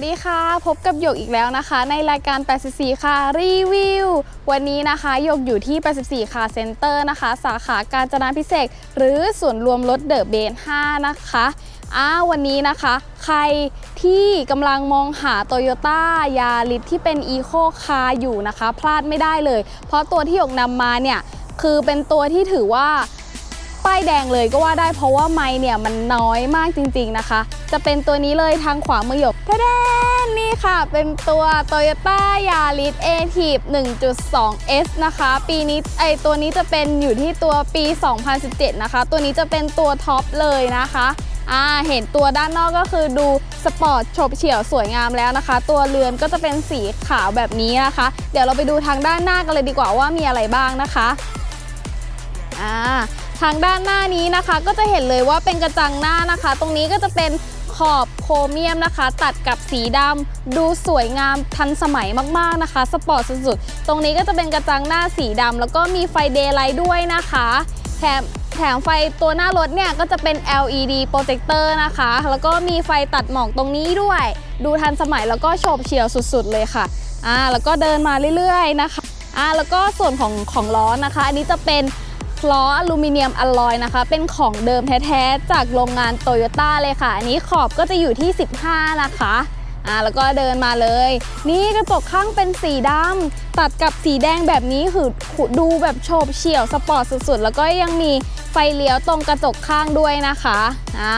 วัสดีค่ะ พบกับหยกอีกแล้วนะคะ ในรายการ 84 ค่ะ รีวิว วันนี้นะคะหยกอยู่ที่ 84 ค่ะเซ็นเตอร์นะคะ สาขาการจนาพิเศษหรือส่วนรวมรถเดอะเบน5นะคะอ้าวันนี้นะคะ ใครที่กำลังมองหา t o y ยต้ายาริสที่เป็น Eco Car อยู่นะคะ พลาดไม่ได้เลย เพราะตัวที่หยกนำมาเนี่ย คือเป็นตัวที่ถือว่า ป้ายแดงเลยก็ว่าได้เพราะว่าไม้เนี่ยมันน้อยมากจริงๆนะคะ จะเป็นตัวนี้เลยทางขวามือหยกทะแดนนี่ค่ะ เป็นตัว Toyota Yaris a t i v 1.2 S นะคะ ปีนี้ไอตัวนี้จะเป็นอยู่ที่ตัวปี 2017 นะคะ ตัวนี้จะเป็นตัวท็อปเลยนะคะอ่าเห็นตัวด้านนอกก็คือดูสปอร์ตโฉบเฉี่ยวสวยงามแล้วนะคะ ตัวเรือนก็จะเป็นสีขาวแบบนี้นะคะ เดี๋ยวเราไปดูทางด้านหน้ากันเลยดีกว่าว่ามีอะไรบ้างนะคะอ่า ทางด้านหน้านี้นะคะ ก็จะเห็นเลยว่าเป็นกระจังหน้านะคะ ตรงนี้ก็จะเป็นขอบโครเมียมนะคะ ตัดกับสีดำดูสวยงามทันสมัยมากๆนะคะ สปอร์ตสุดๆ ตรงนี้ก็จะเป็นกระจังหน้าสีดำแล้วก็มีไฟเดย์ไลท์ด้วยนะคะแถมแถมไฟตัวหน้ารถเนี่ยก็จะเป็น LED โปรเจคเตอร์นะคะ แล้วก็มีไฟตัดหมอกตรงนี้ด้วย ดูทันสมัยแล้วก็โฉบเฉี่ยวสุดๆเลยค่ะอ่าแล้วก็เดินมาเรื่อยๆนะคะอ่าแล้วก็ส่วนของของล้อนะคะ อันนี้จะเป็น ล้ออลูมิเนียมอลลอยนะคะ เป็นของเดิมแท้ๆ จากโรงงานโตโยต้าเลยค่ะ อันนี้ขอบก็จะอยู่ที่ 15 นะคะอ่าแล้วก็เดินมาเลย นี่กระจกข้างเป็นสีดำตัดกับสีแดงแบบนี้คือดูแบบโฉบเฉี่ยวสปอร์ตสุดๆ แล้วก็ยังมีไฟเลี้ยวตรงกระจกข้างด้วยนะคะอ่า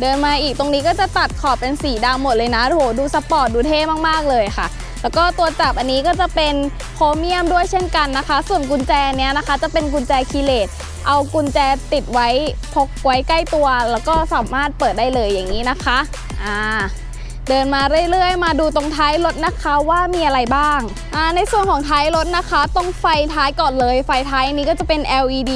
เดินมาอีกตรงนี้ก็จะตัดขอบเป็นสีดำหมดเลยนะโอ้โหดูสปอร์ตดูเท่มากๆเลยค่ะ แล้วก็ตัวจับอันนี้ก็จะเป็นโครเมียมด้วยเช่นกันนะคะ ส่วนกุญแจเนี้ยนะคะ จะเป็นกุญแจคีเลตเอากุญแจติดไว้พกไว้ใกล้ตัว แล้วก็สามารถเปิดได้เลยอย่างนี้นะคะอ่า เดินมาเรื่อยๆ มาดูตรงท้ายรถนะคะว่ามีอะไรบ้างในส่วนของท้ายรถนะคะ ตรงไฟท้ายก่อนเลย ไฟท้ายนี้ก็จะเป็น LED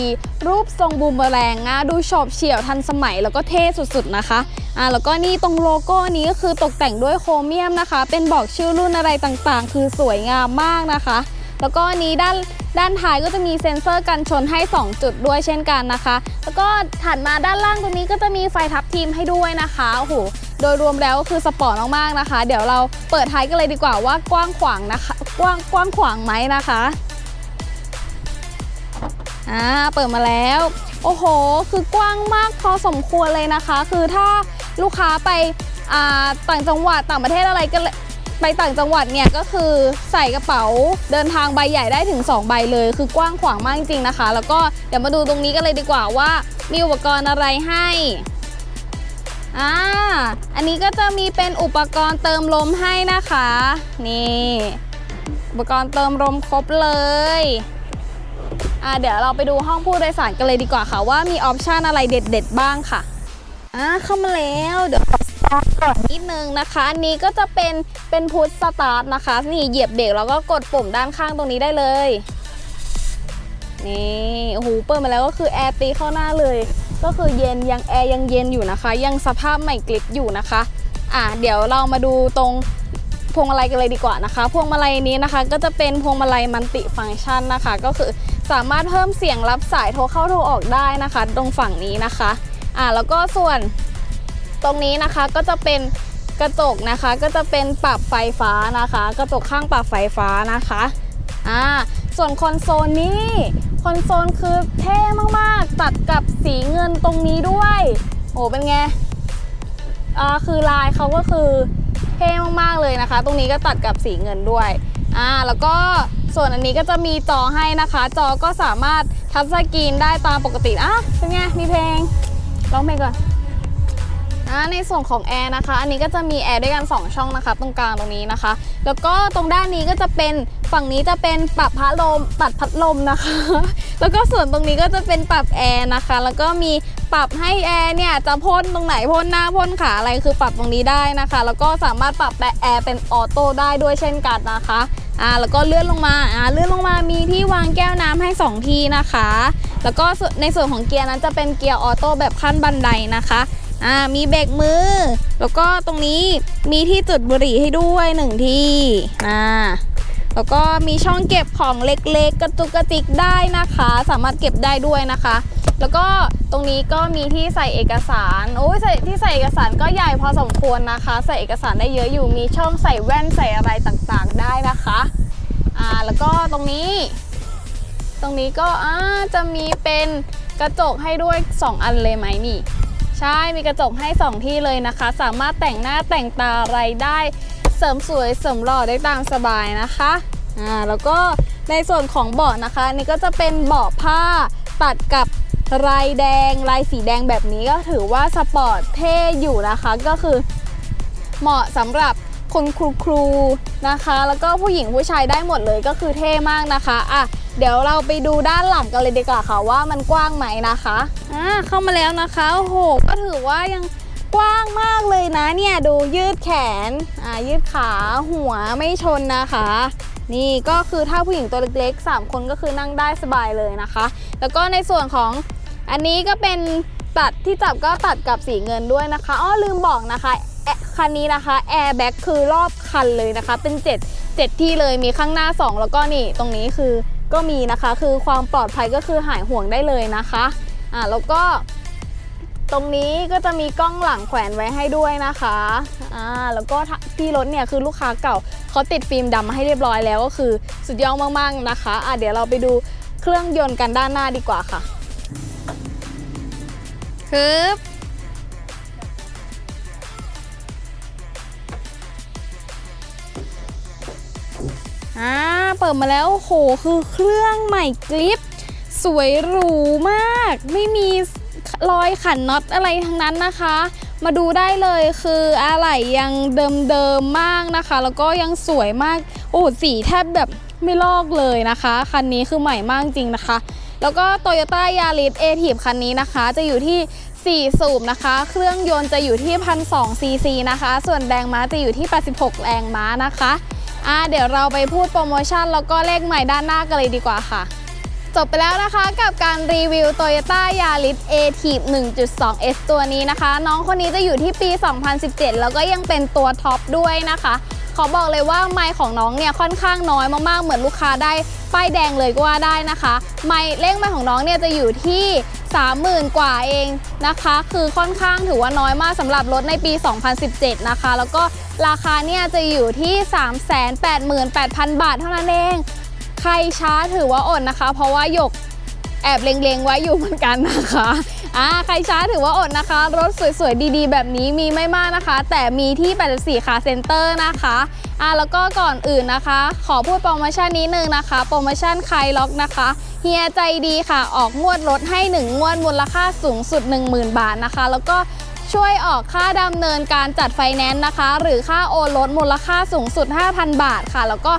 รูปทรงบูมเบอแรงนะดูโฉบเฉี่ยวทันสมัยแล้วก็เท่สุดๆนะคะอ่าแล้วก็นี่ตรงโลโก้นี้ก็คือตกแต่งด้วยโครเมียมนะคะ เป็นบอกชื่อรุ่นอะไรต่างๆ คือสวยงามมากนะคะ แล้วก็นนี้ด้านด้านท้ายก็จะมีเซ็นเซอร์กันชนให้ 2 จุดด้วยเช่นกันนะคะ แล้วก็ถัดมาด้านล่างตรงนี้ก็จะมีไฟทับทีมให้ด้วยนะคะโอ้โห โดยรวมแล้วก็คือสปอร์ตมากๆนะคะ เดี๋ยวเราเปิดท้ายกันเลยดีกว่าว่ากว้างขวางนะคะ กว้างกว้างขวางไหมนะคะอ่าเปิดมาแล้ว โอ้โห คือกว้างมากพอสมควรเลยนะคะ คือถ้าลูกค้าไปอ่าต่างจังหวัดต่างประเทศอะไรก็เลยไปต่างจังหวัดเนี่ยก็คือใส่กระเป๋าเดินทางใบใหญ่ได้ถึง 2 ใบเลย คือกว้างขวางมากจริงๆนะคะ แล้วก็เดี๋ยวมาดูตรงนี้กันเลยดีกว่าว่า มีอุปกรณ์อะไรให้ อ่า อันนี้ก็จะมีเป็นอุปกรณ์เติมลมให้นะคะ นี่ อุปกรณ์เติมลมครบเลยอ่าเดี๋ยวเราไปดูห้องผู้โดยสารกันเลยดีกว่าค่ะว่ามีออปชันอะไรเด็ด ๆ บ้างค่ะอ่าเข้ามาแล้วเดี๋ยวขอสตาร์ทก่อนนิดนึงนะคะอันนี้ก็จะเป็นเป็นพุทสตาร์ทนะคะ นี่เหยียบเบรกแล้วก็กดปุ่มด้านข้างตรงนี้ได้เลย นี่โอ้โหเปิดมาแล้วก็คือแอร์ตีเข้าหน้าเลย ก็คือเย็นยังแอร์ยังเย็นอยู่นะคะ ยังสภาพใหม่กลิบอยู่นะคะอ่าเดี๋ยวเรามาดูตรงพวงมาลัยกันเลยดีกว่านะคะ พวงมาลัยนี้นะคะ ก็จะเป็นพวงมาลัยมัลติฟังก์ชันนะคะ ก็คือสามารถเพิ่มเสียงรับสายโทรเข้าโทรออกได้นะคะ ตรงฝั่งนี้นะคะอ่าแล้วก็ส่วนตรงนี้นะคะก็จะเป็นกระจกนะคะ ก็จะเป็นปรับไฟฟ้านะคะ กระจกข้างปรับไฟฟ้านะคะ อ่าส่วนคอนโซลนี้ คอนโซลคือเท่มากๆ ตัดกับสีเงินตรงนี้ด้วย โอ้เป็นไงอ่าคือลายเขาก็คือเท่มากๆเลยนะคะ ตรงนี้ก็ตัดกับสีเงินด้วยอ่าแล้วก็ส่วนอันนี้ก็จะมีจอให้นะคะ จอก็สามารถทัชสกรีนได้ตามปกติอะเป็นไงมีเพลงร้องเพลงก่อน ในส่วนของแอร์นะคะ อันนี้ก็จะมีแอร์ด้วยกัน 2 ช่องนะคะ ตรงกลางตรงนี้นะคะ แล้วก็ตรงด้านนี้ก็จะเป็นฝั่งนี้จะเป็นปรับพัดลมปรับพัดลมนะคะ แล้วก็ส่วนตรงนี้ก็จะเป็นปรับแอร์นะคะ แล้วก็มีปรับให้แอร์เนี่ยจะพ่นตรงไหนพ่นหน้าพ่นขาอะไรคือปรับตรงนี้ได้นะคะ แล้วก็สามารถปรับแอร์เป็นออโต้ได้ด้วยเช่นกันนะคะอ่าแล้วก็เลื่อนลงมาอ่าเลื่อนลงมามีที่วางแก้วน้ำให้ 2 ที่นะคะ แล้วก็ในส่วนของเกียร์นั้นจะเป็นเกียร์ออโต้แบบขั้นบันไดนะคะ อ่ามีเบรกมือ แล้วก็ตรงนี้มีที่จุดบุหรี่ให้ด้วยหนึ่งที่อ่าแล้วก็มีช่องเก็บของเล็กๆ กระตุกกระติกได้นะคะ สามารถเก็บได้ด้วยนะคะ แล้วก็ตรงนี้ก็มีที่ใส่เอกสารโอ้ยใส่ที่ใส่เอกสารก็ใหญ่พอสมควรนะคะ ใส่เอกสารได้เยอะอยู่มีช่องใส่แว่นใส่อะไรต่างๆได้นะคะอ่าแล้วก็ตรงนี้ ตรงนี้ก็อ่าจะมีเป็นกระจกให้ด้วย 2 อันเลยไหมนี่ ใช่มีกระจกให้ 2 ที่เลยนะคะ สามารถแต่งหน้าแต่งตาอะไรได้ เสริมสวยเสริมหล่อได้ตามสบายนะคะอ่าแล้วก็ในส่วนของเบาะนะคะนี่ก็จะเป็นเบาะผ้าตัดกับลายแดงลายสีแดงแบบนี้ก็ถือว่าสปอร์ตเท่อยู่นะคะ ก็คือเหมาะสำหรับ คนครูครูๆนะคะ แล้วก็ผู้หญิงผู้ชายได้หมดเลยก็คือเท่มากนะคะอะเดี๋ยวเราไปดูด้านหลังกันเลยดีกว่าค่ะว่ามันกว้างไหมนะคะอ่าเข้ามาแล้วนะคะโอ้โหก็ถือว่ายังกว้างมากเลยนะเนี่ยดูยืดแขนอ่ายืดขาหัวไม่ชนนะคะ นี่ก็คือถ้าผู้หญิงตัวเล็กๆ 3 คนก็คือนั่งได้สบายเลยนะคะ แล้วก็ในส่วนของอันนี้ก็เป็นตัดที่จับก็ตัดกับสีเงินด้วยนะคะอ้อลืมบอกนะคะ คันนี้นะคะแอร์แบ็กคือรอบคันเลยนะคะ เป็น 7 7 ที่เลยมีข้างหน้า 2 แล้วก็นี่ตรงนี้คือก็มีนะคะ คือความปลอดภัยก็คือหายห่วงได้เลยนะคะอ่าแล้วก็ตรงนี้ก็จะมีกล้องหลังแขวนไว้ให้ด้วยนะคะ อ่า แล้วก็ที่รถเนี่ยคือลูกค้าเก่าเขาติดฟิล์มดำมาให้เรียบร้อยแล้วก็คือสุดยอดมากๆนะคะ อะเดี๋ยวเราไปดูเครื่องยนต์กันด้านหน้าดีกว่าค่ะฮึบ อ่าเปิดมาแล้วโหคือเครื่องใหม่กริปสวยหรูมาก ไม่มีรอยขันน็อตอะไรทั้งนั้นนะคะ มาดูได้เลยคืออะไหล่ยังเดิมๆมากนะคะ แล้วก็ยังสวยมาก โอ้สีแทบแบบไม่ลอกเลยนะคะ คันนี้คือใหม่มากจริงนะคะ แล้วก็ Toyota Yaris a t i v คันนี้นะคะ จะอยู่ที่ 4 สูบนะคะ เครื่องยนต์จะอยู่ที่ 1,200ซีซีนะคะ ส่วนแรงม้าจะอยู่ที่ 86 แรงม้านะคะ อ่าเดี๋ยวเราไปพูดโปรโมชั่นแล้วก็เลขใหม่ด้านหน้ากันเลยดีกว่าค่ะ จบไปแล้วนะคะกับการรีวิว Toyota Yaris a t i v 1.2 S ตัวนี้นะคะ น้องคนนี้จะอยู่ที่ปี 2017 แล้วก็ยังเป็นตัวท็อปด้วยนะคะขอบอกเลยว่าไมค์ของน้องเนี่ยค่อนข้างน้อยมากๆ เหมือนลูกค้าได้ป้ายแดงเลยก็ว่าได้นะคะ ไมค์เลขไมค์ของน้องเนี่ยจะอยู่ที่ 30,000 กว่าเองนะคะ คือค่อนข้างถือว่าน้อยมากสำหรับรถในปี 2017 นะคะ แล้วก็ ราคาเนี่ยจะอยู่ที่ 388,000 บาทเท่านั้นเอง ใครช้าถือว่าอดนะคะ เพราะว่าหยกแอบเล็งๆไว้อยู่เหมือนกันนะคะอ่าใครช้าถือว่าอดนะคะ รถสวยๆ ดีๆ แบบนี้มีไม่มากนะคะ แต่มีที่ 84คาเซ็นเตอร์นะคะอ่าแล้วก็ก่อนอื่นนะคะ ขอพูดโปรโมชั่นนี้นึงนะคะ โปรโมชั่นคลายล็อกนะคะเฮียใจดีค่ะ ออกงวดรถให้ 1 งวดมูลค่าสูงสุด 10,000 บาทนะคะ แล้วก็ ช่วยออกค่าดำเนินการจัดไฟแนนซ์นะคะ หรือค่าโอนรถมูลค่าสูงสุด 5,000 บาทค่ะ แล้วก็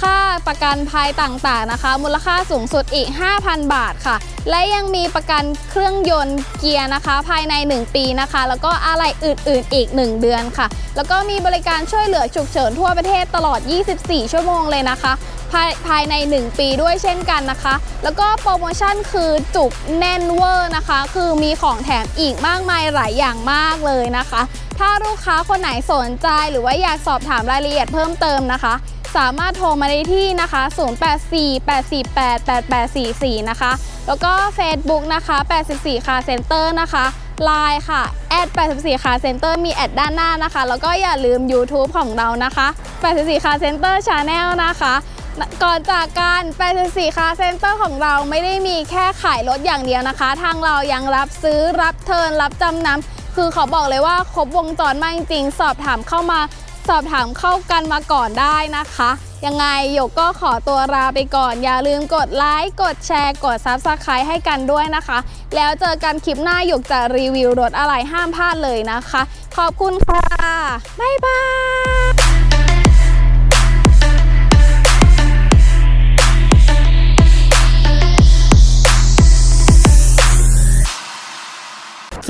ค่าประกันภัยต่างๆนะคะ มูลค่าสูงสุดอีก 5,000 บาทค่ะ และยังมีประกันเครื่องยนต์เกียร์นะคะ ภายใน 1 ปีนะคะ แล้วก็อะไรอื่นๆอีก 1 เดือนค่ะ แล้วก็มีบริการช่วยเหลือฉุกเฉินทั่วประเทศตลอด 24 ชั่วโมงเลยนะคะภายภายใน 1 ปีด้วยเช่นกันนะคะ แล้วก็โปรโมชั่นคือจุกแน่นเวอร์นะคะ คือมีของแถมอีกมากมายหลายอย่างมากเลยนะคะ ถ้าลูกค้าคนไหนสนใจหรือว่าอยากสอบถามรายละเอียดเพิ่มเติมนะคะ สามารถโทรมาได้ที่นะคะ 0848488844 นะคะ แล้วก็ Facebook นะคะ 84 Car Center นะคะ Line ค่ะแอด84 Car Center มีแอดด้านหน้านะคะ แล้วก็อย่าลืม YouTube ของเรานะคะ 84 Car Center Channel นะคะก่อนจากการ84 Car Center ของเราไม่ได้มีแค่ขายรถอย่างเดียวนะคะ ทางเรายังรับซื้อรับเทิร์นรับจำนำคือขอบอกเลยว่าครบวงจรมากจริงๆ สอบถามเข้ามา สอบถามเข้ากันมาก่อนได้นะคะ ยังไงหยกก็ขอตัวลาไปก่อน อย่าลืมกดไลค์กดแชร์ กด Subscribe ให้กันด้วยนะคะ แล้วเจอกันคลิปหน้าหยกจะรีวิวรถอะไรห้ามพลาดเลยนะคะ ขอบคุณค่ะ บ๊ายบาย